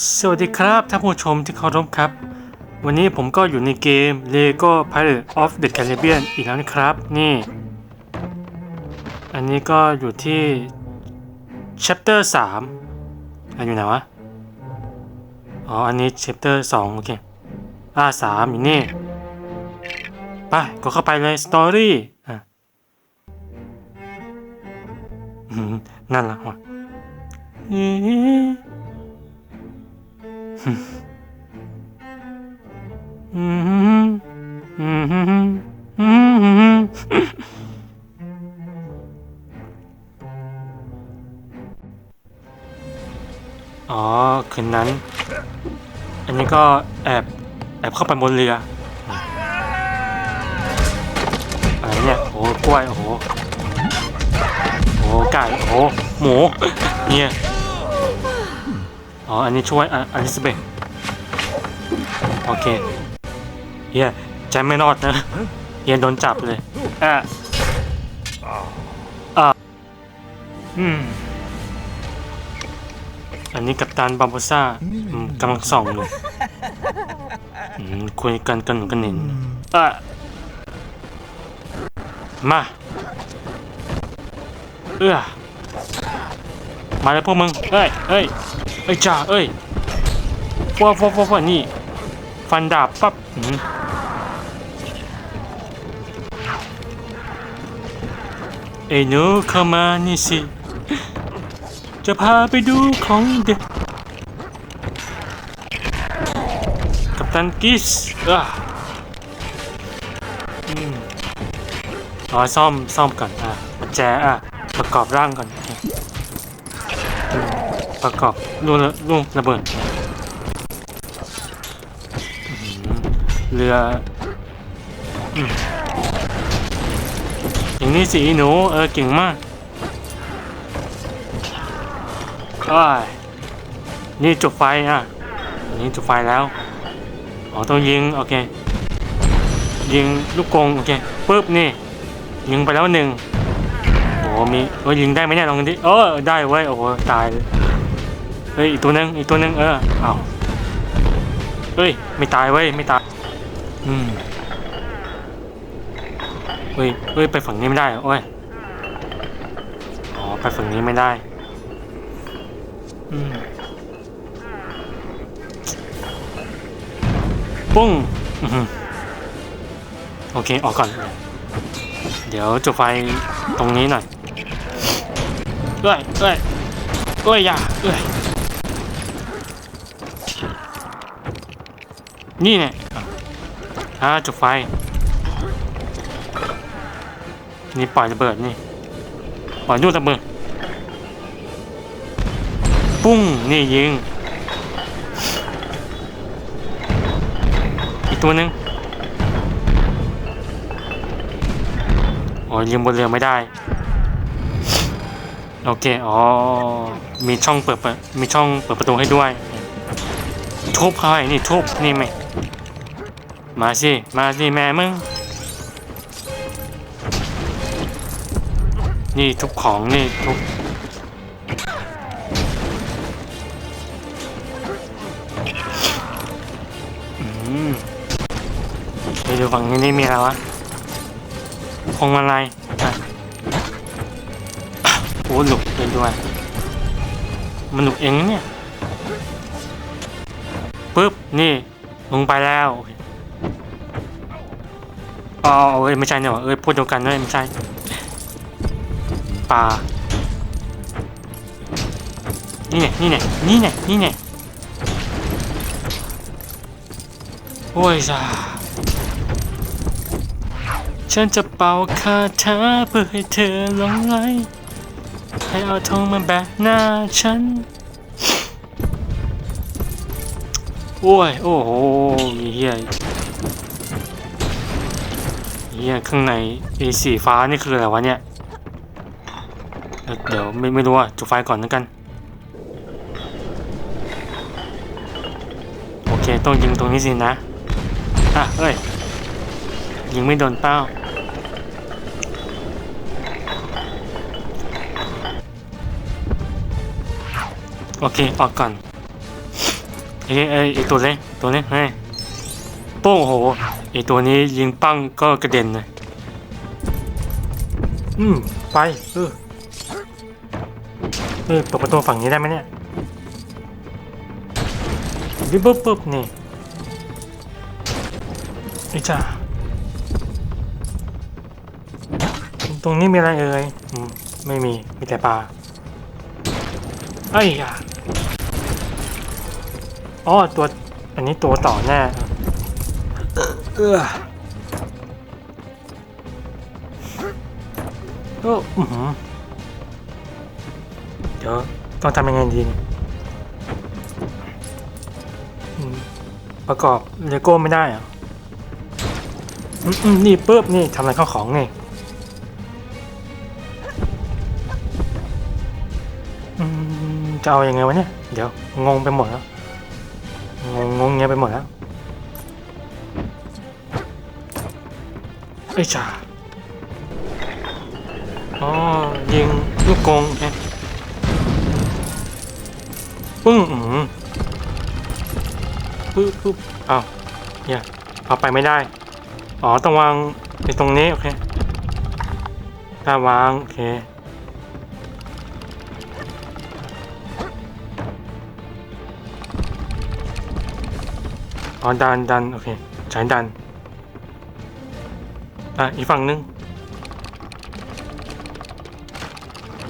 สวัสดีครับท่านผู้ชมที่เคารพครับ วันนี้ผมก็อยู่ในเกม Lego Pirate of the Caribbean อีกแล้วนะครับ นี่ อันนี้ก็อยู่ที่ chapter 3อันอยู่ไหนวะ อ๋อ อันนี้ chapter 2 โอเค อ่าสามอยู่นี่ ไปก็เข้าไปเลย story อะนั่นละวะ อ๋อ คืนนั้น อันนี้ก็แอบ แอบเข้าไปบนเรืออะไรเนี่ย โอ้กล้วย โอ้โหโอ้ไก่ โอ้หมู เนี่ย อ๋อ อันนี้ช่วยออลิซาเบธโอเคเฮียใจไม่รอดนะเฮียโดนจับเลยอะอะอืมอันนี้กัปตันบาโบซ่ากำลังส่องอยู่คุยกันกันหนุนกันหนินอะมา เอ้อมาแล้วพวกมึงเอ้ยเอ้ย เอ้จ่าเอ้ยฟัวฟัวฟัวฟัวนี่ ฟันดาบปั๊บเอ้หนูเข้ามานี่สิ จะพาไปดูของเด็กกัปตันกิสอะอ๋อซ่อมซ่อมก่อนอะแจอะประกอบร่างก่อนประกอบ ลูกระลูกระเบิดเรืออย่างนี้สิหนูเออเก่งมากอ้ายนี่จุดไฟอะอันนี่จุดไฟแล้วอ๋อต้องยิงโอเคยิงลูกกรงโอเคปึ๊บนี่ยิงไปแล้วหนึ่งโอ้มีเออยิงได้ไหมเนี่ยลองดูดิเออได้เว้ยโอ้โหตายเลย เฮ้ยอีกตัวหนึงอีกตัวหนึงเออเอาเฮ้ยไม่ตายเว้ยไม่ตายอืมเฮ้ยเฮ้ยไปฝั่งนี้ไม่ได้อโอ้ยอ๋อไปฝั่งนี้ไม่ได้อืมปุ้งอื้อหือโอเคออกก่อน เดี๋ยวจุดไฟตรงนี้หน่อยเอ้ยเอ้ยเอ้ยอย่าเอ้ย นี่เนี่ยอ่าจุดไฟ นี่ปล่อยระเบิดนี่ ปล่อยลูกระเบิด ปุ้ง นี่ยิง อีกตัวหนึง โอ้ยยิงบนเรือไม่ได้ โอเค อ๋อ มีช่องเปิดเปิด มีช่องเปิดประตูให้ด้วยทุบเขาให้นี่ทุบนี่ไหม มาสิ มาสิแม่มึง นี่ทุบของนี่ทุบอืมไปดูฝั่งนี้นี่มีอะไรวะพงมาลัยโอ้หลุกเลยด้วยมันหลุกเองนะเนี่ยปึ๊บ นี่ลงไปแล้วโอเค อ๋อเอ้ยไม่ใช่เนี่ยว่ะเอ้ยพูดเดียวกันด้วยไม่ใช่ปลานี่ไงนี่ไงนี่ไงนี่ไงโอ้ยจ้าฉันจะเป่าคาถาเพื่อให้เธอหลงไหลให้เอาทองมาแบกหน้าฉัน โอ้ย โอ้โหเฮีย เฮียข้างในไอ้สีฟ้านี่คืออะไรวะเนี่ย เดี๋ยวไม่ไม่รู้อะจุดไฟก่อนแล้วกัน โอเคต้องยิงตรงนี้สินะ อะเอ้ย ยิงไม่โดนเป้าโอเคออกก่อนอ้ไอ้ไอ้ตัวเล็กตัวเล็กเฮ้ย โป้งโหไอตัวนี้ยิงปั้งก็กระเด็นเลยอืมไปเออเออเปิดประตูฝั่งนี้ได้ไหมเนี่ยบิ๊บปุ๊บนี่ไอ้จ้าตรงนี้มีอะไรเอ่ยอืมไม่มี มีแต่ปลาไอ้ยาอ๋อตัว อันนี้ตัวต่อแน่เออเออ โอ้อื้อหือเดี๋ยวต้องทำยังไงดีเนี่ยประกอบเลโก้ไม่ได้ออืมอืมนี่ปุ๊บนี่ทำอะไรเข้าของนี่จะเอาอยัางไงวะเนี่ย เดี๋ยวงงไปหมดแล้ว งงงงเงี้ยไปหมดแล้ว ไอ้จ่าอ๋อยิงลูกกงแค่ปึ้งอืมปึ๊บปึ๊บอ้าวเนี่ยเอาไปไม่ได้ อ๋อ ต้องวางในตรงนี้ โอเคถ้าวาง โอเคอ๋อดันดันโอเคใช้ดัน อะ อีกฝั่งนึง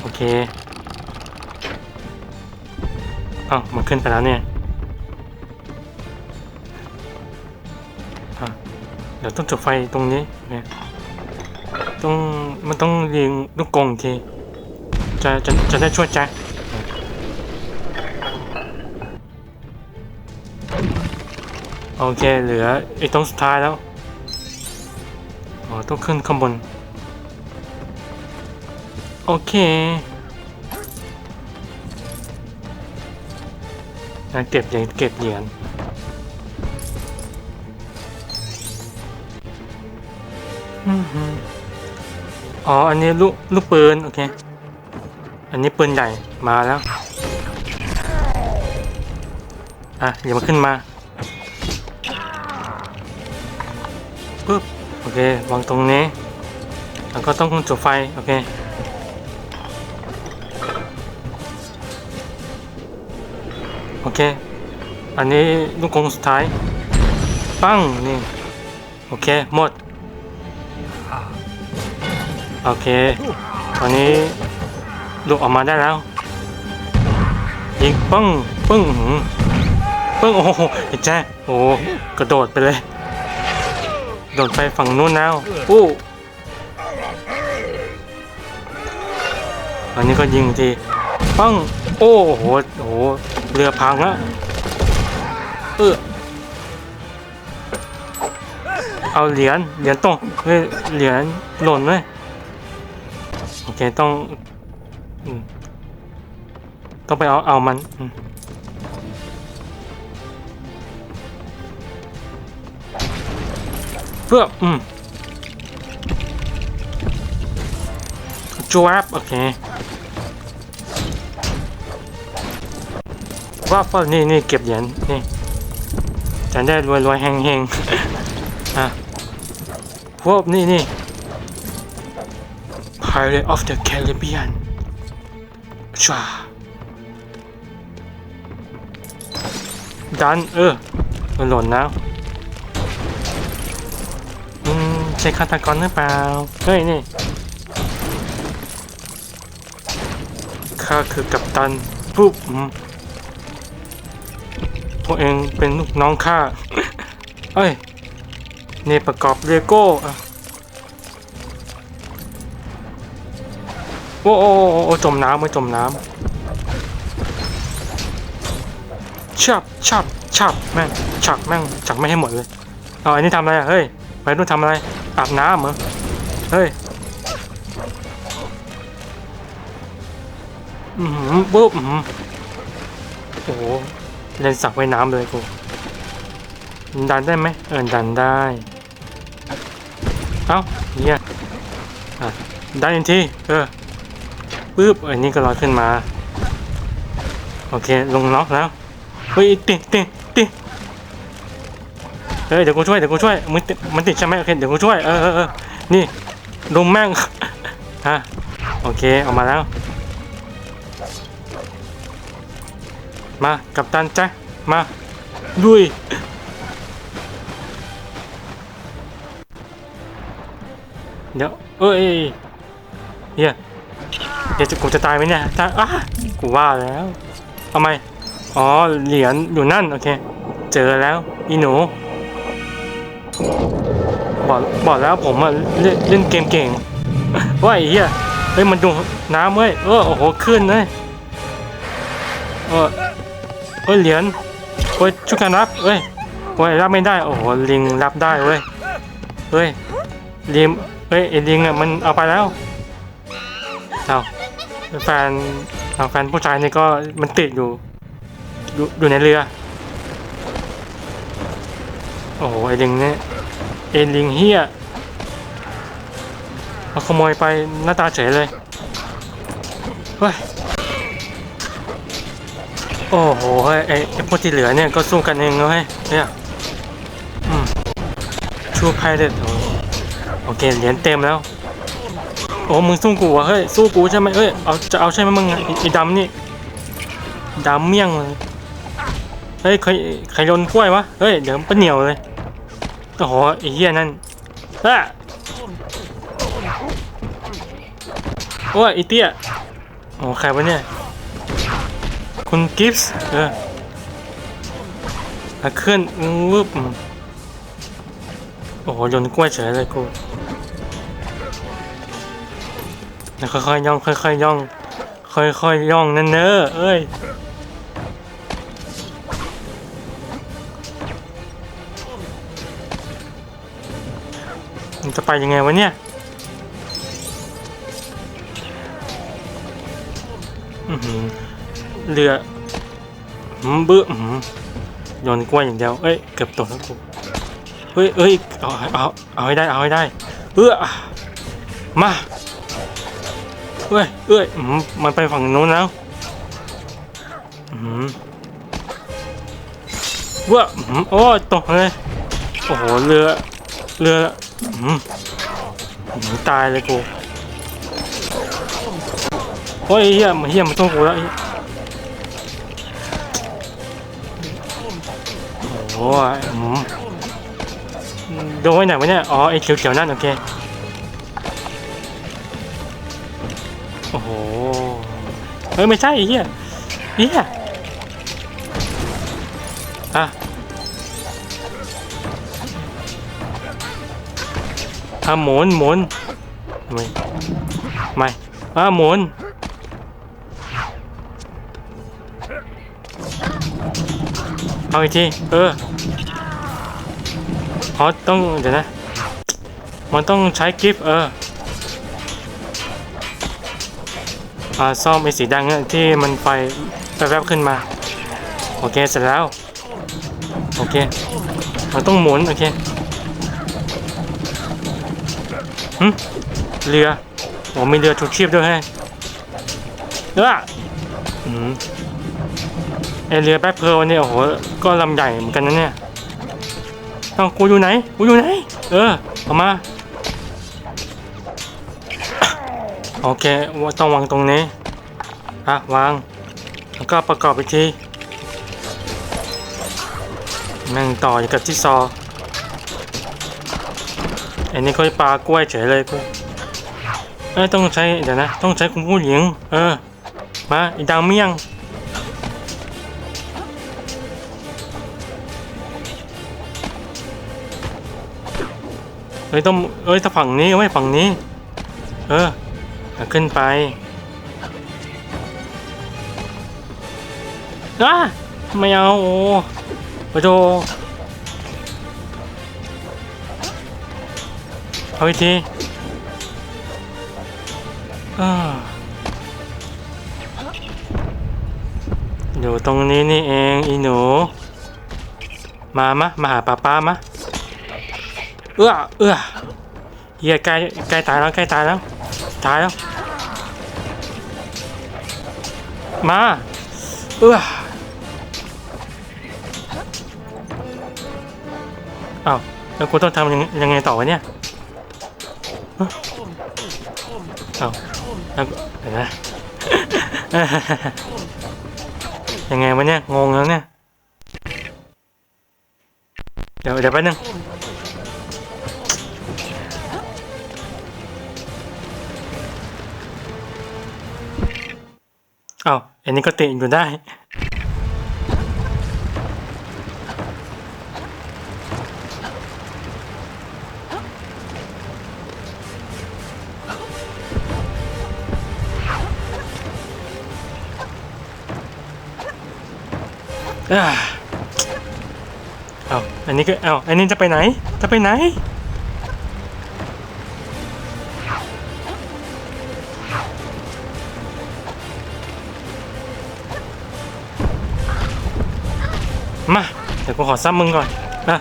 โอเคอ้าวมันขึ้นไปแล้วเนี่ยอะเดี๋ยวต้องจุดไฟตรงนี้เนี่ยต้องมันต้องเรียงลูกกงอีกทีจะจะจะได้ช่วยแจ็คโอเค เหลือไอ้ตรงสุดท้ายแล้ว อ๋อต้องขึ้นข้างบน โอเคเก็บเหรียญเก็บเหรียญอ๋อ อันนี้ลูกลูกปืน โอเค อันนี้ปืนใหญ่ มาแล้ว อะอย่ามาขึ้นมาปึ๊บ อเควางตรงนี้ แล้วก็ต้องจุดไฟ โอเค โอเค อันนี้ลูกกงสุดท้าย ปั้ง นี่ โอเค หมด โอเค ตอนนี้ลูกออกมาได้แล้ว ยิงปั้งปึ้งปึ้ง โอ้โหไอ้แจ๊โอ้ กระโดดไปเลย โดดไปฝั่งนู้นแล้วอู้อันนี้ก็ยิงทีปังโอ้โหโอ้โหเรือพังแล้วเออเอาเหรียญเหรียญต้องเฮ้ยเหรียญหล่นเลยโอเคต้องอืมต้องไปเอาเอามัน เพื่ออืมจวบโอเคว่าเฟิลนี่นี่เก็บเหรียญนี่จะได้รวยรวยแหงแหงอะพวกนี่นี่ Pirate of the Caribbean จ้าดัน เออหล่นแล้ว ใช่ฆาตกรหรือเปล่า เฮ้ยนี่ข้าคือกัปตันปุ๊บพวกเองเป็นลูกน้องข้า เอ้ยนี่ประกอบเลโก้อะโอ้โอ้โอ้โอ้จมน้ำไม่จมน้ำชับชับชับแม่งฉักแม่งฉักไม่ให้หมดเลยเอาอันนี้ทำอะไรอะเฮ้ยไปนู่นทำอะไร อาบน้ำเหรอ เฮ้ย อือหือปุ๊บอือหือโอ้โหเล่นสักไว้น้ำเลยกู ดันได้ไหมเออดันได้ เอ้าเนี่ยอะดันทีเออปุ๊บอันนี้ก็ลอยขึ้นมา โอเค ลงล็อกแล้ว เฮ้ยติดติด เอ้ยเดี๋ยวกูช่วยเดี๋ยวกูช่วยมึงติดมันติดใช่ไหมโอเคเดี๋ยวกูช่วยเออเออเออนี่ลุมแม่งฮะโอเคออกมาแล้ว มากับตันจ็คมาลุยเดี๋ยวเอ้ยเฮียเดี๋ยวจะกูจะตายไหมเนี่ยตายอ้ากูว่าแล้วทำไมอ๋อเหรียญอยู่นั่นโอเค เจอแล้วอีหนู บอกบอกแล้วผมอะเล่นเล่นเกมเก่งว่าไอ้เหี้ยเฮ้ยมันดูน้ำเว้ยเออโอ้โหขึ้นเลยเออเอ้ยเหรียญเอ้ยช่วยกันรับเอ้ยโอ้ยรับไม่ได้โอ้โหลิงรับได้เว้ยเฮ้ยลิงเฮ้ยไอ้ลิงอะมันเอาไปแล้วเอาแฟนเอาแฟนผู้ชายนี่ก็มันติดอยู่อยู่อยู่ในเรือ โอ้โหไอ้ลิงเนี่ยเอ็นลิงเฮียเอาขโมยไปหน้าตาเฉยเลย เฮ้ย โอ้โหเฮ้ยไอ้ไอ้พวกที่เหลือเนี่ยก็สู้กันเองเว้ยเนี่ยอืมชูไพเด็ดโอเคเหรียญเต็มแล้ว โอ้มึงสู้กูวะเฮ้ยสู้กูใช่ไหมเอ้ยเอาจะเอาใช่ไหมมึงไอ้ไอดำนี่ดำเมี่ยงเลยเฮ้ยใครใครโยนกล้วยวะเฮ้ยเดี๋ยวมันเหนียวเลย โอ้โหไอ้เหี้ยนั่นอะโอ้ยไอ้เตี้ยโอ้ใครวะเนี่ย คุณกิฟส์เอออะขึ้นวึบโอ้โหโยนกล้วยเฉยเลยกูแล้วค่อยๆย่องค่อยๆย่อง ค่อยๆย่องนั่นเนอะเอ้ย มันจะไปยังไงวะเนี่ยเรือบื้อหืมโยนกล้วยอย่างเดียว เอ้ย เกือบตกแล้วกูเฮ้ยเอ้ยเอาเอาเอาให้ได้ เอาให้ได้ เออมาเอ้ยเอ้ยมันไปฝั่งนู้นแล้วเว้าโอ้ตกเลย โอ้โห เรือ เรือหืมตายเลยกูโอ้ยเฮียมันเฮียมันต้องกูแล้วไอ้โอ้ยหืมโดนไว้ไหนวะเนี่ย อ๋อไอ้เขียวๆนั่นโอเค โอ้โห เฮ้ยไม่ใช่ไอ้เฮียเฮีย อะหมุนหมุนไม่ไม่อะหมุนเอาอีกทีเออเขาต้องเดี๋ยวนะ มันต้องใช้กิฟต์เอออ่าซ่อมไอ้สีแดงเนี่ยที่มันไฟแวบๆขึ้นมา โอเคเสร็จแล้ว โอเค มันต้องหมุน โอเค เรือโอ้มีเรือชูชีพด้วยให้เอออืมไอเรือแบ็คเพร์ลเนี่ยโอ้โหก็ลำใหญ่เหมือนกันนะเนี่ยเอ้ากูอยู่ไหนกูอยู่ไหน เออเอามาโอเคว่าต้องวางตรงนี้อะวางแล้วก็ประกอบอีกทีแม่งต่อยกับที่ซอ อันนี้เขาปลากล้วยเฉยเลยกูเอ้ต้องใช้เดี๋ยวนะ ต้องใช้คุณผู้หญิง เออ มาอีดาวเมี่ยงเอ้ยต้องเอ้ยถ้าฝั่งนี้ไม่ฝั่งนี้ เออขึ้นไปอ้าไม่เอาโอ้ไปโด เอาอีกทีอ่าอยู่ตรงนี้นี่เองอีหนู มามะ มาหาป้าป้ามะ เอื้อเอื้อเฮียใกล้ใกล้ตายแล้วใกล้ตายแล้วตายแล้ว มา เอื้ออ้าวแล้วกูต้องทำยังยังไงต่อวะเนี่ย เห็นไหมยังไงวะเนี่ย งงแล้วเนี่ย เดี๋ยวเดี๋ยวแป๊บนึงอ้าวอันนี้ก็ติดอยู่ได้ อ่าเอาอันนี้ก็เอาอันนี้จะไปไหน จะไปไหน มาเดี๋ยวกูขอซ้ำมึงก่อนนะ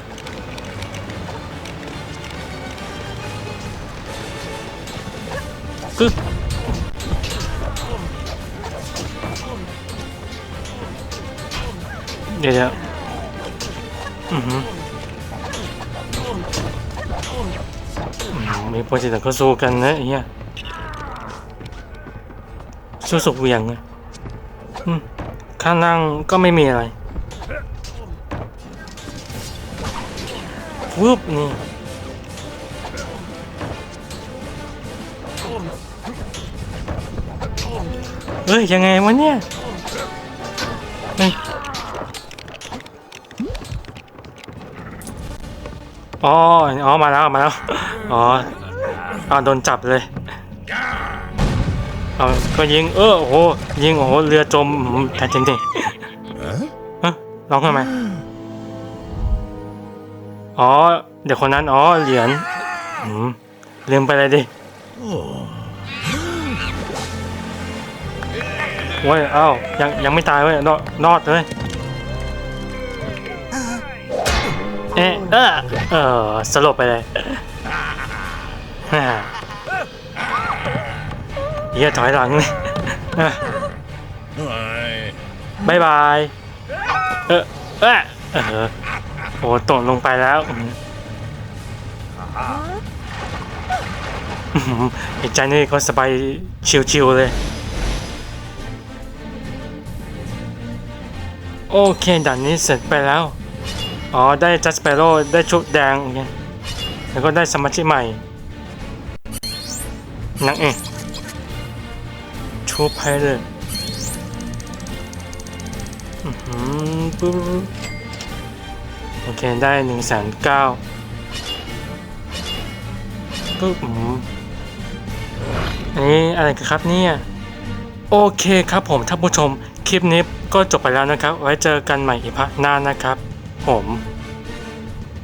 กึ๊บ ดี๋ยวเดี๋ยวอือหือมีโปรเจกต์ก็สู้กันนะไอ้เหี้ยสู้สุกเหวียงอะอืมข้างล่างก็ไม่มีอะไรวืบนี่เอ้ยยังไงวะเนี่ย อ๋อ อ๋อ มาแล้ว มาแล้ว อ๋อเอาโดนจับเลย เอา ก็ยิง เออ โอ้โห ยิง โอ้โห เรือจมอืมแท้จริงดิเอ้ยร้องทำไม อ๋อ เดี๋ยวคนนั้น อ๋อ เหรียญอืมลืมไปเลยดิเว้ย เอ้า ยัง ยังไม่ตายเว้ย รอดรอดเลย เอ๊ะเออเออสลบไปเลยฮ่าเฮียถอยหลังเลยอะบายบาย เออเออโอ้ตกลงไปแล้วอืมอื้อหือไอ้ใจนี่ก็สบายชิวๆเลย โอเคด่านนี้เสร็จไปแล้ว อ๋อ ได้จัสเปโร่ได้ชุดแดงโอเคแล้วก็ได้สมาชิกใหม่นังเองชูไพเลยอือหือปุ๊บโอเค ได้หนึ่งแสนเก้าปุ๊บอืมอันนี้อะไรกันครับเนี่ย โอเคครับผมท่านผู้ชม คลิปนี้ก็จบไปแล้วนะครับ ไว้เจอกันใหม่อีกพักหน้านะครับ ผม